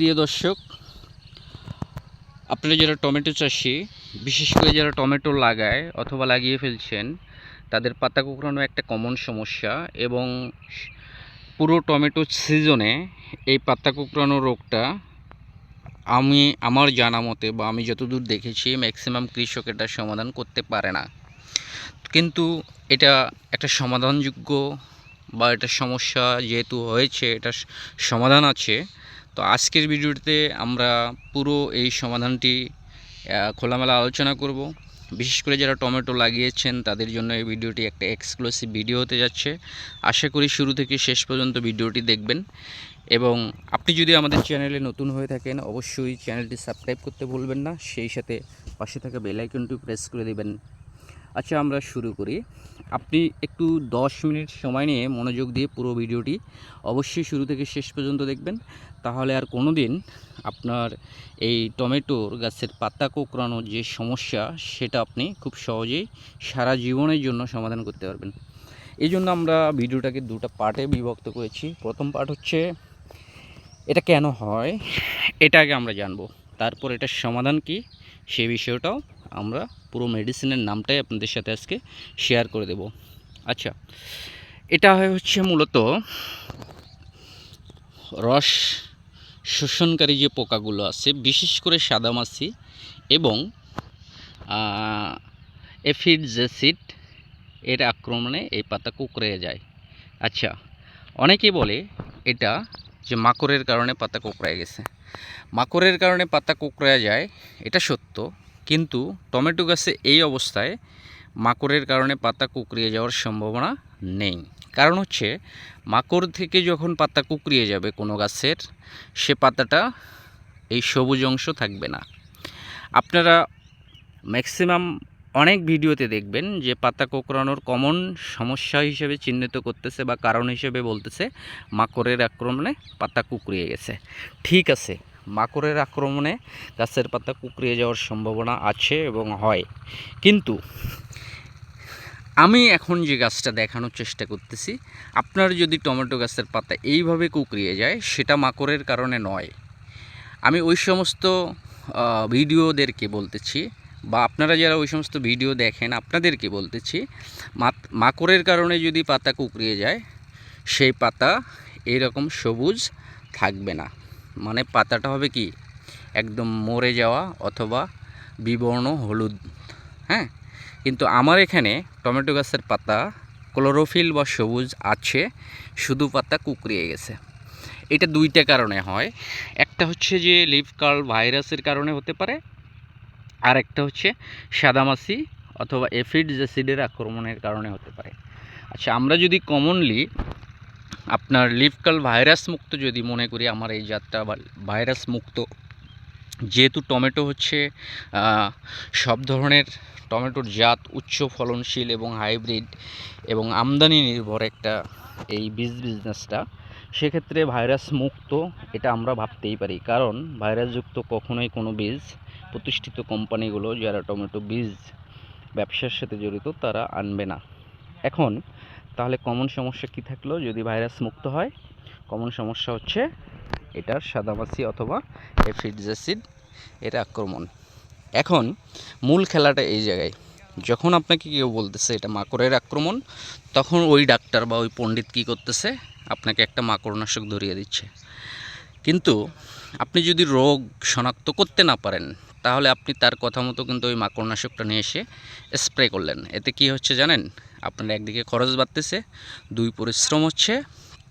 প্রিয় দর্শক আপনারা যারা টমেটো চাষি, বিশেষ করে যারা টমেটো লাগায় অথবা লাগিয়ে ফেলছেন, তাদের পাতা কুকড়ানো একটা কমন সমস্যা এবং পুরো টমেটো সিজনে এই পাতা কুকড়ানো রোগটা আমি, আমার জানা মতে বা আমি যতদূর দেখেছি ম্যাক্সিমাম কৃষক এটা সমাধান করতে পারে না। কিন্তু এটা একটা সমাধানযোগ্য বা এটা সমস্যা যেহেতু হয়েছে, এটা সমাধান আছে তো আজকের ভিডিওটিতে আমরা পুরো এই সমাধানটি খোলামেলা আলোচনা করব। বিশেষ করে যারা টমেটো লাগিয়েছেন, তাদের জন্য এই ভিডিওটি একটা এক্সক্লুসিভ ভিডিও হতে যাচ্ছে। আশা করি শুরু থেকে শেষ পর্যন্ত ভিডিওটি দেখবেন। এবং আপনি যদি আমাদের চ্যানেলে নতুন হয়ে থাকেন, অবশ্যই চ্যানেলটি সাবস্ক্রাইব করতে ভুলবেন না। সেই সাথে পাশে থাকা বেল আইকনটি প্রেস করে দেবেন। আচ্ছা আমরা শুরু করি। আপনি একটু দশ মিনিট সময় নিয়ে মনোযোগ দিয়ে পুরো ভিডিওটি অবশ্যই শুরু থেকে শেষ পর্যন্ত দেখবেন। তাহলে আর কোনো দিন আপনার এই টমেটোর গাছের পাতা কোঁকড়ানোর যে সমস্যা, সেটা আপনি খুব সহজেই সারা জীবনের জন্য সমাধান করতে পারবেন। এই জন্য আমরা ভিডিওটাকে দুটো পার্টে বিভক্ত করেছি। প্রথম পার্ট হচ্ছে, এটা কেন হয়? এটা আগে আমরা জানব। তারপর এটার সমাধান কি? সে বিষয়টাও আমরা পুরো মেডিসিনের নামটাই আপনাদের সাথে আজকে শেয়ার করে দেব। আচ্ছা এটা হচ্ছে মূলত রস শোষণকারী যে পোকাগুলো আছে, বিশেষ করে সাদামাছি এবং এফিড জেসিড এর আক্রমণে এই পাতা কুকড়ে যায়। আচ্ছা অনেকে বলে এটা যে মাকড়ের কারণে পাতা কুকড়ে গেছে। মাকড়ের কারণে পাতা কুকড়ে যায়, এটা সত্য। কিন্তু টমেটো গাছে এই অবস্থায় মাকড়ের কারণে পাতা কুকড়িয়ে যাওয়ার সম্ভাবনা নেই। কারণ হচ্ছে মাকড় থেকে যখন পাতা কুকড়িয়ে যাবে কোনো গাছের, সে পাতাটা এই সবুজ অংশ থাকবে না। আপনারা ম্যাক্সিমাম অনেক ভিডিওতে দেখবেন যে পাতা কোঁকড়ানোর কমন সমস্যা হিসেবে চিহ্নিত করতেছে বা কারণ হিসেবে বলতেছে মাকড়ের আক্রমণে পাতা কুকড়িয়ে গেছে। ঠিক আছে, মাকড়ের আক্রমণে গাছের পাতা কুকড়িয়ে যাওয়ার সম্ভাবনা আছে এবং হয়। কিন্তু আমি এখন যে গাছটা দেখানোর চেষ্টা করতেছি, আপনার যদি টমেটো গাছের পাতা এইভাবে কুকড়িয়ে যায়, সেটা মাকড়ের কারণে নয়। আমি ওই সমস্ত ভিডিওদেরকে বলতেছি, বা আপনারা যারা ওই সমস্ত ভিডিও দেখেন, আপনাদেরকে বলতেছি মাকড়ের কারণে যদি পাতা কুকড়িয়ে যায়, সেই পাতা এইরকম সবুজ থাকবে না। মানে পাতাটা হবে কি? একদম মরে যাওয়া অথবা বিবর্ণ হলুদ। হ্যাঁ? কিন্তু আমার এখানে টমেটো গাছের পাতা ক্লোরোফিল বা সবুজ আছে, শুধু পাতা কুকড়িয়ে গেছে। এটা দুইটা কারণে হয়। একটা হচ্ছে যে লিফ কার্ল ভাইরাসের কারণে হতে পারে, আর একটা হচ্ছে সাদামাছি অথবা এফিড অ্যাসিডের আক্রমণের কারণে হতে পারে। আচ্ছা আমরা যদি কমনলি আপনার লিফকাল ভাইরাস মুক্ত যদি মনে করি, আমার এই জাতটা ভাইরাস মুক্ত, যেহেতু টমেটো হচ্ছে সব ধরনের টমেটোর জাত উচ্চ ফলনশীল এবং হাইব্রিড এবং আমদানি নির্ভর একটা এই বীজ বিজনেসটা, সেক্ষেত্রে ভাইরাস মুক্ত এটা আমরা ভাবতেই পারি। কারণ ভাইরাসযুক্ত কখনোই কোনো বীজ, প্রতিষ্ঠিত কোম্পানিগুলো যারা টমেটো বীজ ব্যবসার সাথে জড়িত তারা আনবে না। এখন তাহলে কমন সমস্যা কি থাকল? যদি ভাইরাস মুক্ত হয় কমন সমস্যা হচ্ছে এটার সাদামাছি অথবা এফিডজাসিড এর আক্রমণ। এখন মূল খেলাটা এই জায়গায়। যখন আপনাকে কেউ বলতেছে এটা মাকড়ের আক্রমণ, তখন ওই ডাক্তার বা ওই পণ্ডিত কী করতেছে? আপনাকে একটা মাকড়নাশক ধরিয়ে দিচ্ছে। কিন্তু আপনি যদি রোগ শনাক্ত করতে না পারেন, তাহলে আপনি তার কথা মতো কিন্তু ওই মাকড়নাশকটা নিয়ে এসে স্প্রে করলেন। এতে কি হচ্ছে জানেন? আপনার একদিকে খরচ বাড়তেছে, দুই পরিশ্রম হচ্ছে,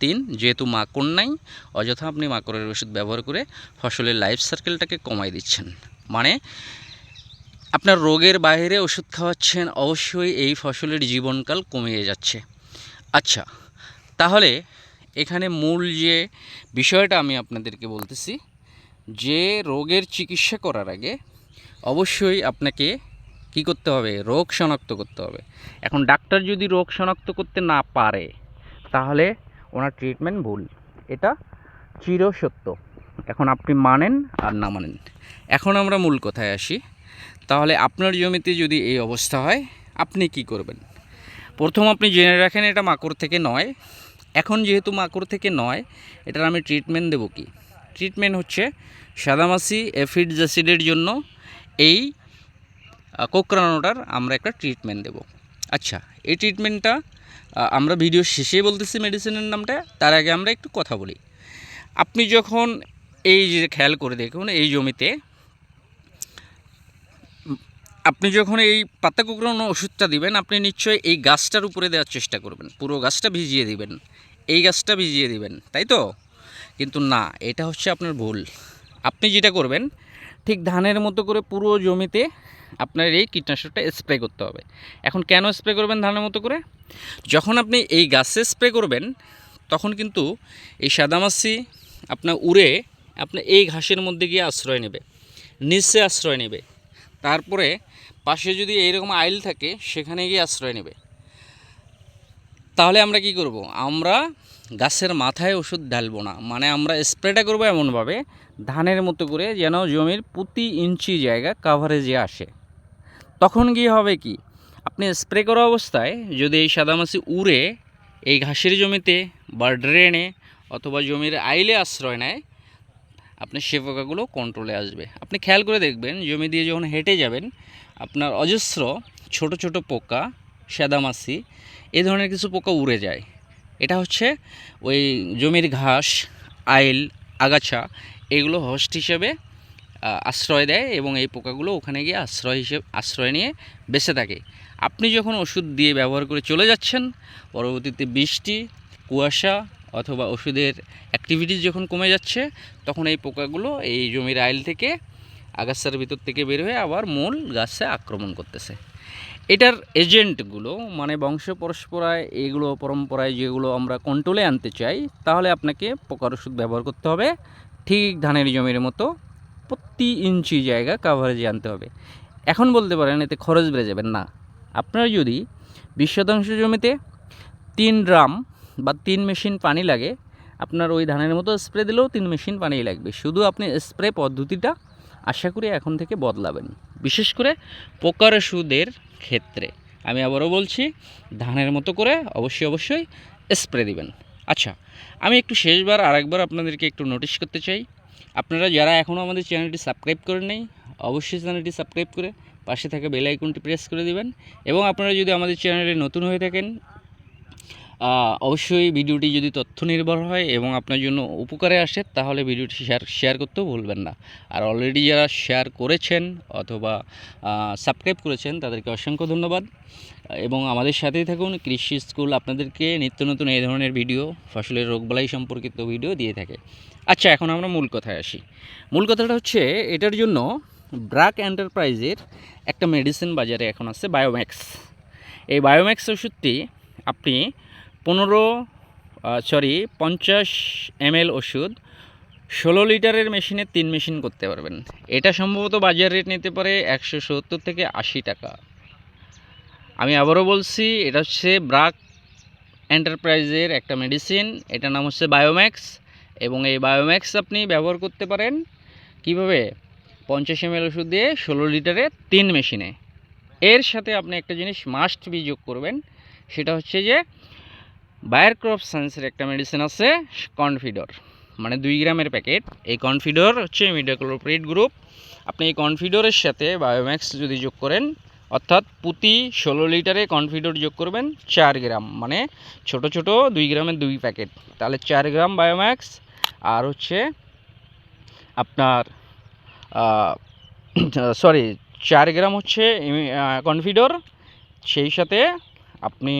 তিন যেহেতু মাকড় নাই, অযথা আপনি মাকড়ের ওষুধ ব্যবহার করে ফসলের লাইফ সার্কেলটাকে কমাই দিচ্ছেন। মানে আপনার রোগের বাইরে ওষুধ খাওয়াচ্ছেন, অবশ্যই এই ফসলের জীবনকাল কমিয়ে যাচ্ছে। আচ্ছা তাহলে এখানে মূল যে বিষয়টা আমি আপনাদেরকে বলতেছি, যে রোগের চিকিৎসা করার আগে অবশ্যই আপনাকে কি করতে হবে? রোগ শনাক্ত করতে হবে। এখন ডাক্তার যদি রোগ শনাক্ত করতে না পারে, তাহলে ওনার ট্রিটমেন্ট ভুল। এটা চিরসত্য। এখন আপনি মানেন আর না মানেন। এখন আমরা মূল কথায় আসি। তাহলে আপনার জমিতে যদি এই অবস্থা হয়, আপনি কি করবেন? প্রথম আপনি জেনে রাখেন এটা মাকড় থেকে নয়। এখন যেহেতু মাকড় থেকে নয়, এটার আমি ট্রিটমেন্ট দেবো কি? ট্রিটমেন্ট হচ্ছে সাদামাছি এফিড জ্যাসিডের জন্য এই কোকরানোটার আমরা একটা ট্রিটমেন্ট দেব। আচ্ছা এই ট্রিটমেন্টটা আমরা ভিডিও শেষে বলতেছি মেডিসিনের নামটা, তার আগে আমরা একটু কথা বলি। আপনি যখন এই যে খেয়াল করে দেখুন, এই জমিতে আপনি যখন এই পাতা কুকড়ানো ওষুধটা দিবেন, আপনি নিশ্চয়ই এই গাছটার উপরে দেওয়ার চেষ্টা করবেন। পুরো গাছটা ভিজিয়ে দিবেন। এই গাছটা ভিজিয়ে দিবেন, তাই তো? কিন্তু না, এটা হচ্ছে আপনার ভুল। আপনি যেটা করবেন, ঠিক ধানের মতো করে পুরো জমিতে আপনার এই কীটনাশকটা স্প্রে করতে হবে। এখন কেন স্প্রে করবেন ধানের মতো করে? যখন আপনি এই গাছে স্প্রে করবেন, তখন কিন্তু এই সাদামাছি আপনার উড়ে আপনার এই ঘাসের মধ্যে গিয়ে আশ্রয় নেবে, নিচে আশ্রয় নেবে। তারপরে পাশে যদি এইরকম আইল থাকে, সেখানে গিয়ে আশ্রয় নেবে। তাহলে আমরা কি করব? আমরা গাছের মাথায় ওষুধ ঢালবো না। মানে আমরা স্প্রেটা করব এমনভাবে, ধানের মতো করে যেন জমির প্রতি ইঞ্চি জায়গা কাভারেজে আসে। তখন গিয়ে হবে কি? আপনি স্প্রে করা অবস্থায় যদি এই সাদামাছি উড়ে এই ঘাসের জমিতে বা ড্রেনে অথবা জমির আইলে আশ্রয় নেয়, আপনি সে পোকাগুলো কন্ট্রোলে আসবে। আপনি খেয়াল করে দেখবেন, জমি দিয়ে যখন হেঁটে যাবেন আপনার অজস্র ছোট ছোট পোকা সাদামাছি এই ধরনের কিছু পোকা উড়ে যায়। এটা হচ্ছে ওই জমির ঘাস, আইল, আগাছা, এগুলো হোস্ট হিসেবে আশ্রয় দেয় এবং এই পোকাগুলো ওখানে গিয়ে আশ্রয় হিসেবে, আশ্রয় নিয়ে বেঁচে থাকে। আপনি যখন ওষুধ দিয়ে ব্যবহার করে চলে যাচ্ছেন, পরবর্তীতে বৃষ্টি, কুয়াশা অথবা ওষুধের অ্যাক্টিভিটিস যখন কমে যাচ্ছে, তখন এই পোকাগুলো এই জমির আইল থেকে আগাছার ভিতর থেকে বের হয়ে আবার মূল গাছে আক্রমণ করতেছে। এটার এজেন্টগুলো মানে বংশ পরস্পরায়, এগুলো পরম্পরায় যেগুলো আমরা কন্ট্রোলে আনতে চাই, তাহলে আপনাকে পোকার ওষুধ ব্যবহার করতে হবে। ঠিক ধানের জমির মতো প্রতি ইঞ্চি জায়গা কাভারেজে আনতে হবে। এখন বলতে পারেন এতে খরচ বেড়ে যাবেন না। আপনার যদি বিশ শতাংশ জমিতে তিন ড্রাম বা তিন মেশিন পানি লাগে, আপনার ওই ধানের মতো স্প্রে দিলেও তিন মেশিন পানি লাগবে। শুধু আপনি স্প্রে পদ্ধতিটা আশা করি এখন থেকে বদলাবেন। বিশেষ করে পোকার ওষুধের ক্ষেত্রে। আমি আবারও বলছি, ধানের মতো করে অবশ্যই অবশ্যই স্প্রে দিবেন। আচ্ছা আমি একটু শেষবার আরেকবার আপনাদেরকে একটু নোটিশ করতে চাই। আপনারা যারা এখনও আমাদের চ্যানেলটি সাবস্ক্রাইব করেন নাই, অবশ্যই চ্যানেলটি সাবস্ক্রাইব করে পাশে থাকা বেল আইকনটি প্রেস করে দিবেন। এবং আপনারা যদি আমাদের চ্যানেলে নতুন হয়ে থাকেন অবশ্যই ভিডিওটি যদি তথ্য নির্ভর হয় এবং আপনার জন্য উপকারে আসে, তাহলে ভিডিওটি শেয়ার শেয়ার করতেও ভুলবেন না। আর অলরেডি যারা শেয়ার করেছেন অথবা সাবস্ক্রাইব করেছেন, তাদেরকে অসংখ্য ধন্যবাদ। এবং আমাদের সাথেই থাকুন, কৃষি স্কুল আপনাদেরকে নিত্য নতুন এই ধরনের ভিডিও, ফসলের রোগবালাই সম্পর্কিত ভিডিও দিয়ে থাকে। আচ্ছা এখন আমরা মূল কথায় আসি। মূল কথাটা হচ্ছে, এটার জন্য ব্রাক এন্টারপ্রাইজের একটা মেডিসিন বাজারে এখন আছে বায়োম্যাক্স এই বায়োম্যাক্স ওষুধটি আপনি পনেরো সরি পঞ্চাশ এমএল ওষুধ, ষোলো লিটারের মেশিনে তিন মেশিন করতে পারবেন। এটা সম্ভবত বাজার রেট নিতে পারে একশো সত্তর থেকে আশি টাকা। আমি আবারও বলছি, এটা হচ্ছে ব্রাক এন্টারপ্রাইজের একটা মেডিসিন। এটার নাম হচ্ছে বায়োম্যাক্স এবং এই বায়োম্যাক্স আপনি ব্যবহার করতে পারেন কীভাবে? পঞ্চাশ এমএল ওষুধ দিয়ে ষোলো লিটারে তিন মেশিনে। এর সাথে আপনি একটা জিনিস মাস্ট বি যোগ করবেন, সেটা হচ্ছে যে বায়ার ক্রপ সায়েন্সের একটা মেডিসিন আছে কনফিডর মানে দুই গ্রামের প্যাকেট। এই কনফিডর হচ্ছে মিডাক্লোপ্রিড গ্রুপ আপনি এই কনফিডরের সাথে বায়োম্যাক্স যদি যোগ করেন, অর্থাৎ প্রতি ষোলো লিটারে কনফিডর যোগ করবেন চার গ্রাম। মানে ছোট ছোট দুই গ্রামের দুই প্যাকেট। তাহলে চার গ্রাম বায়োম্যাক্স আর হচ্ছে আপনার সরি চার গ্রাম হচ্ছে কনফিডর সেই সাথে আপনি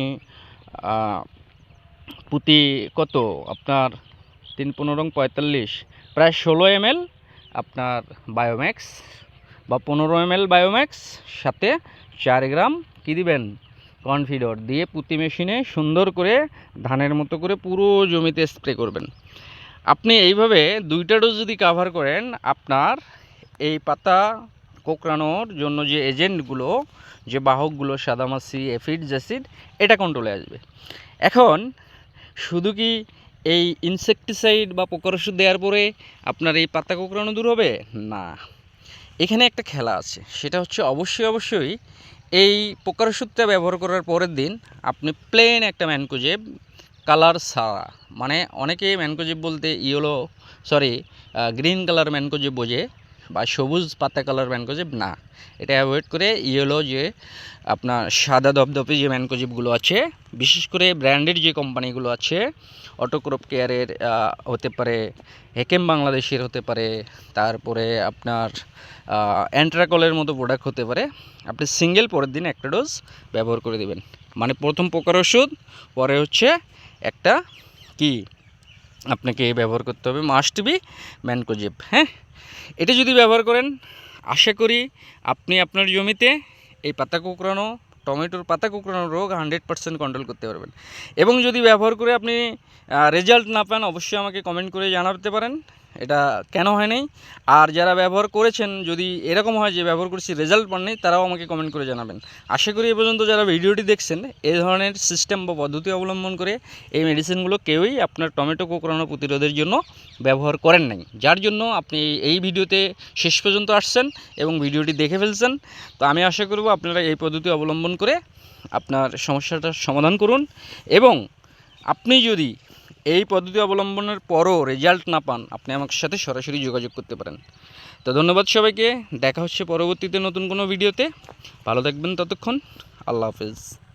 প্রতি কত? আপনার তিন পনেরো পঁয়তাল্লিশ। প্রায় ষোলো এমএল আপনার বায়োম্যাক্স বা পনেরো এমএল বায়োম্যাক্স, সাথে চার গ্রাম কী দিবেন? কনফিডর দিয়ে প্রতি মেশিনে সুন্দর করে, ধানের মতো করে পুরো জমিতে স্প্রে করবেন। আপনি এইভাবে দুইটা ডোজ যদি কাভার করেন, আপনার এই পাতা কোকড়ানোর জন্য যে এজেন্টগুলো, যে বাহকগুলো সাদামাছি এফিড জ্যাসিড, এটা কন্ট্রোলে আসবে। এখন শুধু কি এই ইনসেকটিসাইড বা পোকার ওষুধ দেওয়ার পরে আপনার এই পাতা কোকড়ানো দূর হবে? না। এখানে একটা খেলা আছে, সেটা হচ্ছে অবশ্যই অবশ্যই এই পোকার ওষুধটা ব্যবহার করার পরের দিন আপনি প্লেন একটা ম্যানকোজেব কালার ছাড়া মানে অনেকে ম্যানকোজেব বলতে yellow sorry green colour mancozeb বোঝে। বা সবুজ পাতা কালার ম্যানকোজেব না। এটা অ্যাভয়েড করে ইয়েলো যে আপনার সাদা দপদপে যে ম্যানকোজেবগুলো আছে, বিশেষ করে ব্র্যান্ডেড যে কোম্পানিগুলো আছে অটোক্রপ কেয়ারের হতে পারে হেকেম বাংলাদেশের হতে পারে, তারপরে আপনার অ্যান্ট্রাকলের মতো প্রোডাক্ট হতে পারে, আপনি সিঙ্গেল পরের দিন একটা ডোজ ব্যবহার করে দেবেন। মানে প্রথম পোকার ওষুধ, পরে হচ্ছে একটা কি? আপনাকে ব্যবহার করতে হবে মাস্ট বি ম্যানকোজেব হ্যাঁ? এটা যদি ব্যবহার করেন, আশা করি আপনি আপনার জমিতে এই পাতা কুকরানো টমেটোর পাতা কুকরানো রোগ হান্ড্রেড পারসেন্ট কন্ট্রোল করতে পারবেন। এবং যদি ব্যবহার করে আপনি রেজাল্ট না পান, অবশ্যই আমাকে কমেন্ট করে জানাতে পারেন। এটা কেন হয় নাই? আর যারা ব্যবহার করেছেন, যদি এরকম হয় যে ব্যবহার করেছি রেজাল্ট পান নাই, তারাও আমাকে কমেন্ট করে জানাবেন। আশা করি এ পর্যন্ত যারা ভিডিওটি দেখছেন এই ধরনের সিস্টেম বা পদ্ধতি অবলম্বন করে এই মেডিসিনগুলো কেউই আপনার টমেটো কোকড়ানো প্রতিরোধের জন্য ব্যবহার করেন নাই। যার জন্য আপনি এই ভিডিওতে শেষ পর্যন্ত আসছেন এবং ভিডিওটি দেখে ফেলছেন। তো আমি আশা করব আপনারা এই পদ্ধতি অবলম্বন করে আপনার সমস্যাটার সমাধান করুন। এবং আপনি যদি এই পদ্ধতি অবলম্বনের পরও রেজাল্ট না পান, আপনি আমার সাথে সরাসরি যোগাযোগ করতে পারেন। তো ধন্যবাদ সবাইকে, দেখা হচ্ছে পরবর্তীতে নতুন কোনো ভিডিওতে। ভালো থাকবেন, ততক্ষণ আল্লাহ হাফেজ।